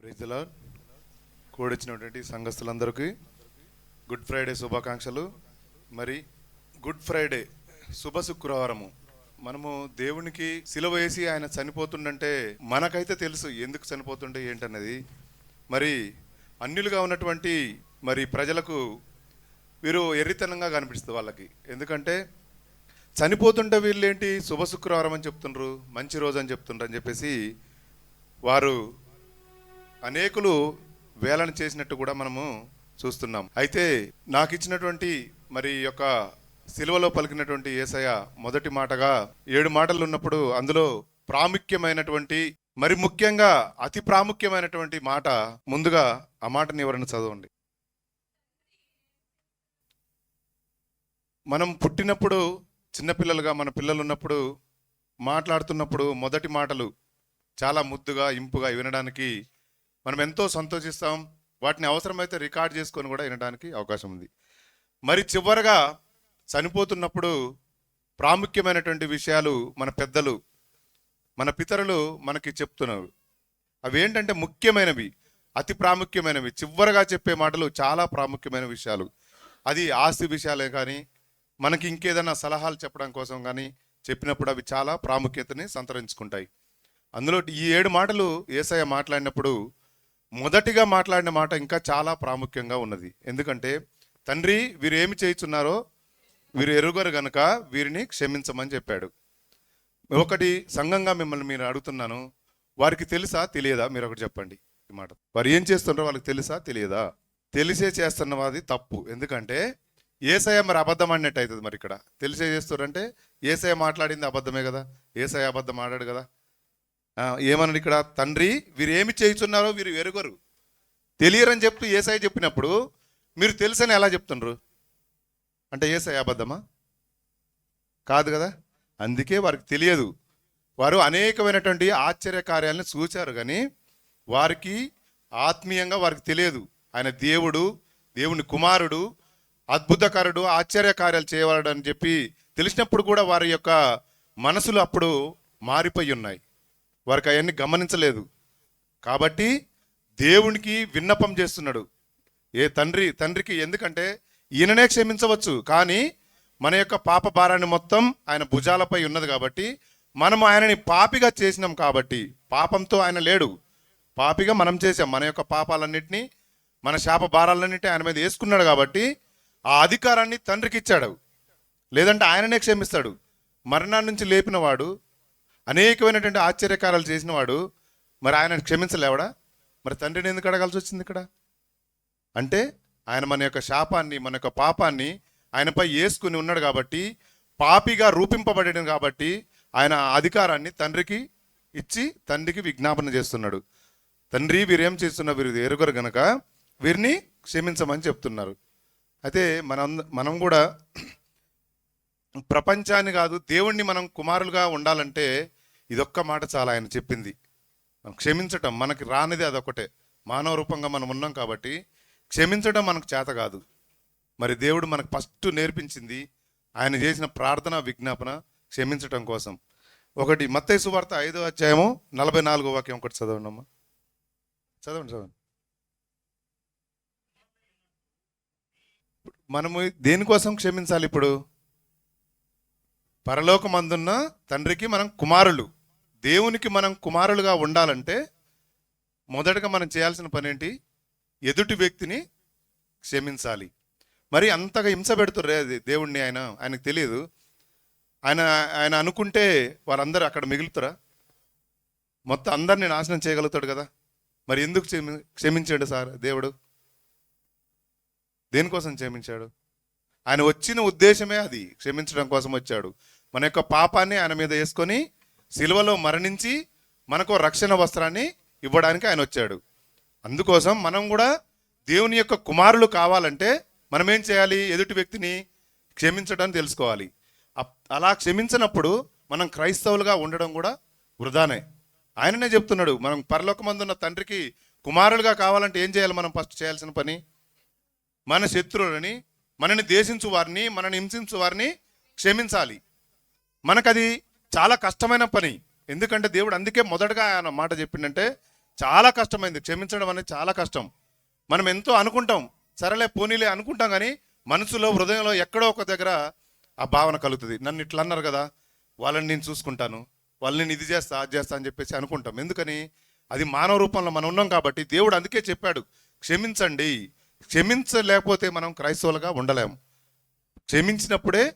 ప్రైజ్లా కూడొచ్చినటువంటి సంఘస్థులందరికీ good Friday శుభాకాంక్షలు. మరి good Friday శుభ శుక్రవారము. మనము దేవునికి సిలువ వేసి ఆయన చనిపోతుండంటే మనకైతే తెలుసు ఎందుకు చనిపోతుండే ఏంటన్నది మరి అన్యులుగా ఉన్నటువంటి మరి ప్రజలకు వీరు ఎర్రితనంగా కనిపిస్తుంది వాళ్ళకి. ఎందుకంటే చనిపోతుంటే వీళ్ళేంటి? శుభ శుక్రవారం అని చెప్తుండ్రు మంచి రోజు అని చెప్తుండ్రు అని చెప్పేసి వారు అనేకులు వేలన చేసినట్టు కూడా మనము చూస్తున్నాం. అయితే నాకు ఇచ్చినటువంటి మరి యొక్క సిలువలో పలికినటువంటి ఏసయ మొదటి మాటగా ఏడు మాటలు ఉన్నప్పుడు అందులో ప్రాముఖ్యమైనటువంటి మరి ముఖ్యంగా అతి ప్రాముఖ్యమైనటువంటి మాట ముందుగా ఆ మాటని ఎవరైనా చదవండి. మనం పుట్టినప్పుడు చిన్నపిల్లలుగా మన పిల్లలు ఉన్నప్పుడు మాట్లాడుతున్నప్పుడు మొదటి మాటలు చాలా ముద్దుగా ఇంపుగా వినడానికి మనం ఎంతో సంతోషిస్తాం. వాటిని అవసరమైతే రికార్డ్ చేసుకొని కూడా వినడానికి అవకాశం ఉంది. మరి చివరగా చనిపోతున్నప్పుడు ప్రాముఖ్యమైనటువంటి విషయాలు మన పెద్దలు మన పితరులు మనకి చెప్తున్నారు. అవి ఏంటంటే ముఖ్యమైనవి అతి ప్రాముఖ్యమైనవి. చివరగా చెప్పే మాటలు చాలా ప్రాముఖ్యమైన విషయాలు. అది ఆస్తి విషయాలే కానీ మనకి ఇంకేదైనా సలహాలు చెప్పడం కోసం కానీ చెప్పినప్పుడు అవి చాలా ప్రాముఖ్యతని సంతరించుకుంటాయి. అందులో ఈ ఏడు మాటలు ఏసయ్య మాట్లాడినప్పుడు మొదటిగా మాట్లాడిన మాట ఇంకా చాలా ప్రాముఖ్యంగా ఉన్నది. ఎందుకంటే తండ్రి వీరు ఏమి చేయుచున్నారో వీరు ఎరుగరు గనక వీరిని క్షమించమని చెప్పాడు. ఒకటి సంఘంగా మిమ్మల్ని మీరు అడుగుతున్నాను. వారికి తెలుసా తెలియదా? మీరు ఒకటి చెప్పండి ఈ మాట. వారు ఏం చేస్తున్నారో వాళ్ళకి తెలుసా తెలియదా? తెలిసే చేస్తున్నది తప్పు. ఎందుకంటే ఏసయ మరి అబద్ధం అన్నట్టు అవుతుంది మరి ఇక్కడ. తెలిసే చేస్తారంటే ఏసయ మాట్లాడింది అబద్ధమే కదా? ఏసయ అబద్ధం ఆడాడు కదా? ఏమన్నాడు ఇక్కడ? తండ్రి వీరు ఏమి చేయుచున్నారో వీరు ఎరుగరు. తెలియరని చెప్తూ ఏసఐ చెప్పినప్పుడు మీరు తెలుసని ఎలా చెప్తుండ్రు? అంటే ఏసఐ అబద్ధమా? కాదు కదా అందుకే వారికి తెలియదు. వారు అనేకమైనటువంటి ఆశ్చర్య కార్యాలను చూచారు కానీ వారికి ఆత్మీయంగా వారికి తెలియదు. ఆయన దేవుడు దేవుని కుమారుడు అద్భుతకారుడు ఆశ్చర్య కార్యాలు చేయవాడు అని చెప్పి తెలిసినప్పుడు కూడా వారి యొక్క మనసులు అప్పుడు మారిపోయి ఉన్నాయి. వారికి అవన్నీ గమనించలేదు. కాబట్టి దేవునికి విన్నపం చేస్తున్నాడు. ఏ తండ్రి తండ్రికి ఎందుకంటే ఈయననే క్షమించవచ్చు. కానీ మన యొక్క పాప భారాన్ని మొత్తం ఆయన భుజాలపై ఉన్నది కాబట్టి మనం ఆయనని పాపిగా చేసినాం కాబట్టి పాపంతో ఆయన లేడు. పాపిగా మనం చేసాం మన యొక్క పాపాలన్నింటినీ మన శాప భారాలన్నింటినీ ఆయన మీద వేసుకున్నాడు కాబట్టి ఆ అధికారాన్ని తండ్రికి ఇచ్చాడు. లేదంటే ఆయననే క్షమిస్తాడు. మరణాన్ని నుంచి అనేకమైనటువంటి ఆశ్చర్యకారాలు చేసిన వాడు మరి ఆయన క్షమించలేవడా? మరి తండ్రిని ఎందుకు అడగాల్సి వచ్చింది ఇక్కడ? అంటే ఆయన మన యొక్క శాపాన్ని మన యొక్క పాపాన్ని ఆయనపై వేసుకుని ఉన్నాడు కాబట్టి పాపిగా రూపింపబడడం కాబట్టి ఆయన అధికారాన్ని తండ్రికి ఇచ్చి తండ్రికి విజ్ఞాపన చేస్తున్నాడు. తండ్రి వీరేం చేస్తున్న వీరు ఎరుగరు గనక వీరిని క్షమించమని చెప్తున్నారు. అయితే మనం మనం కూడా ప్రపంచాన్ని కాదు దేవుణ్ణి మనం కుమారులుగా ఉండాలంటే ఇదొక్క మాట చాలా ఆయన చెప్పింది. మనం క్షమించటం మనకి రానిది అదొకటే మానవ రూపంగా మనం ఉన్నాం కాబట్టి క్షమించడం మనకు చేత కాదు. మరి దేవుడు మనకు ఫస్ట్ నేర్పించింది ఆయన చేసిన ప్రార్థన విజ్ఞాపన క్షమించటం కోసం. ఒకటి మత్తయ్య సువార్త ఐదో అధ్యాయము నలభై నాలుగో వాక్యం ఒకటి చదవండి అమ్మా. చదవండి చదవండి. మనము దేనికోసం క్షమించాలి ఇప్పుడు? పరలోకమందున్న తండ్రికి మనం కుమారులు. దేవునికి మనం కుమారులుగా ఉండాలంటే మొదటగా మనం చేయాల్సిన పని ఏంటి ఎదుటి వ్యక్తిని క్షమించాలి. మరి అంతగా హింస పెడుతుర్రే అది దేవుణ్ణి ఆయన ఆయనకు తెలియదు. ఆయన ఆయన అనుకుంటే వారందరూ అక్కడ మిగులుతారా? మొత్తం అందరిని నాశనం చేయగలుగుతాడు కదా? మరి ఎందుకు క్షమి క్షమించాడు సార్ దేవుడు? దేనికోసం క్షమించాడు? ఆయన వచ్చిన ఉద్దేశమే అది క్షమించడం కోసం వచ్చాడు. మన యొక్క పాపాన్ని ఆయన మీద వేసుకొని సిలువలో మరణించి మనకు రక్షణ వస్త్రాన్ని ఇవ్వడానికి ఆయన వచ్చాడు. అందుకోసం మనం కూడా దేవుని యొక్క కుమారులు కావాలంటే మనం ఏం చేయాలి? ఎదుటి వ్యక్తిని క్షమించడం తెలుసుకోవాలి. అప్- అలా క్షమించినప్పుడు మనం క్రైస్తవులుగా ఉండడం కూడా వృధానే. ఆయననే చెప్తున్నాడు మనం పరలోకమందున్న తండ్రికి కుమారులుగా కావాలంటే ఏం చేయాలి మనం ఫస్ట్ చేయాల్సిన పని? మన శత్రువులని మనని దేశించు వారిని మనని హింసించు వారిని క్షమించాలి. మనకది చాలా కష్టమైన పని. ఎందుకంటే దేవుడు అందుకే మొదటగా ఆయన మాట చెప్పిండంటే చాలా కష్టమైంది. క్షమించడం అనేది చాలా కష్టం. మనం ఎంతో అనుకుంటాం. సరేలే పోనీలే అనుకుంటాం కానీ మనసులో హృదయంలో ఎక్కడో ఒక దగ్గర ఆ భావన కలుగుతుంది. నన్ను ఇట్లా అన్నారు కదా వాళ్ళని నేను చూసుకుంటాను. వాళ్ళని నేను ఇది చేస్తా అది చేస్తా అని చెప్పేసి అనుకుంటాం. ఎందుకని? అది మానవ రూపంలో మనం ఉన్నాం కాబట్టి దేవుడు అందుకే చెప్పాడు క్షమించండి. క్షమించలేకపోతే మనం క్రైస్తవులుగా ఉండలేము క్షమించినప్పుడే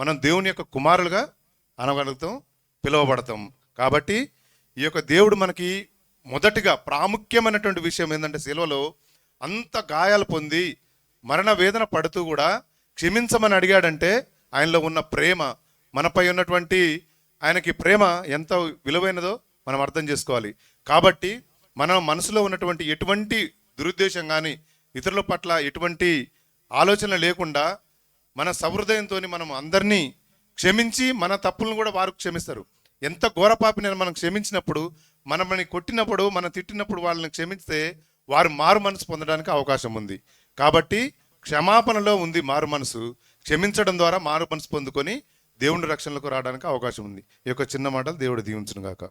మనం దేవుని యొక్క కుమారులుగా అనగలుగుతాం పిలువబడతాం. కాబట్టి ఈ యొక్క దేవుడు మనకి మొదటిగా ప్రాముఖ్యమైనటువంటి విషయం ఏంటంటే సెలవులో అంత గాయాలు పొంది మరణ వేదన పడుతూ కూడా క్షమించమని అడిగాడంటే ఆయనలో ఉన్న ప్రేమ మనపై ఉన్నటువంటి ఆయనకి ప్రేమ ఎంత విలువైనదో మనం అర్థం చేసుకోవాలి. కాబట్టి మన మనసులో ఉన్నటువంటి ఎటువంటి దురుద్దేశం కానీ ఇతరుల పట్ల ఎటువంటి ఆలోచన లేకుండా మన సహృదయంతో మనం అందరినీ క్షమించి మన తప్పులను కూడా వారు క్షమిస్తారు. ఎంత ఘోరపాపిని మనం క్షమించినప్పుడు మనల్ని కొట్టినప్పుడు మనం తిట్టినప్పుడు వాళ్ళని క్షమిస్తే వారు మారు మనసు పొందడానికి అవకాశం ఉంది. కాబట్టి క్షమాపణలో ఉంది మారు మనసు క్షమించడం ద్వారా మారు మనసు పొందుకొని దేవుని రక్షణలకు రావడానికి అవకాశం ఉంది. ఈ యొక్క చిన్న మాటలు దేవుడు దీవించును గాక